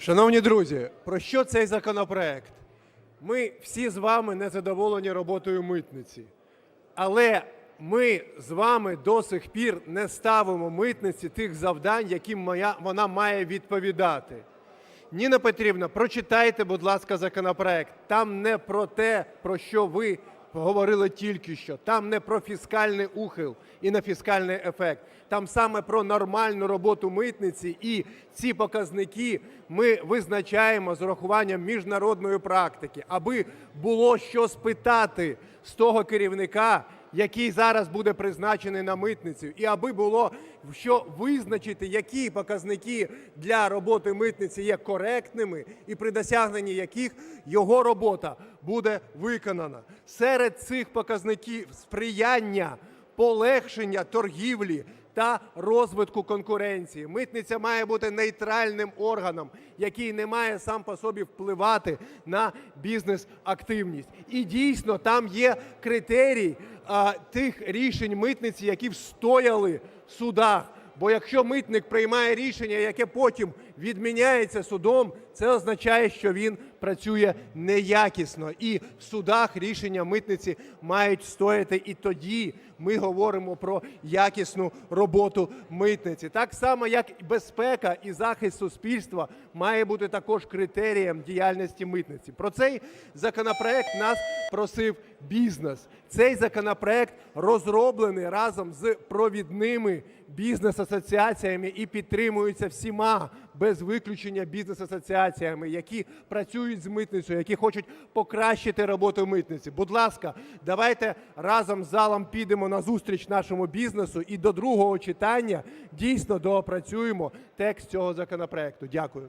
Шановні друзі, про що цей законопроект? Ми всі з вами не задоволені роботою митниці. Але ми з вами до сих пір не ставимо митниці тих завдань, яким вона має відповідати. Ніна Петрівна, прочитайте, будь ласка, законопроект. Там не про те, про що ви говорили тільки що. Там не про фіскальний ухил і на фіскальний ефект. Там саме про нормальну роботу митниці. І ці показники ми визначаємо з урахуванням міжнародної практики, аби було що спитати з того керівника, який зараз буде призначений на митницю, і аби було що визначити, які показники для роботи митниці є коректними, і при досягненні яких його робота буде виконана. Серед цих показників сприяння, полегшення торгівлі та розвитку конкуренції. Митниця має бути нейтральним органом, який не має сам по собі впливати на бізнес-активність. І дійсно там є критерій а, тих рішень митниці, які встояли в судах. Бо якщо митник приймає рішення, яке потім відміняється судом, це означає, що він працює неякісно. І в судах рішення митниці мають стояти. І тоді ми говоримо про якісну роботу митниці. Так само, як і безпека і захист суспільства має бути також критерієм діяльності митниці. Про цей законопроект нас просив бізнес. Цей законопроект розроблений разом з провідними бізнес-асоціаціями і підтримуються всіма без виключення бізнес-асоціаціями, які працюють з митницею, які хочуть покращити роботу митниці. Будь ласка, давайте разом з залом підемо на зустріч нашому бізнесу і до другого читання дійсно доопрацюємо текст цього законопроекту. Дякую.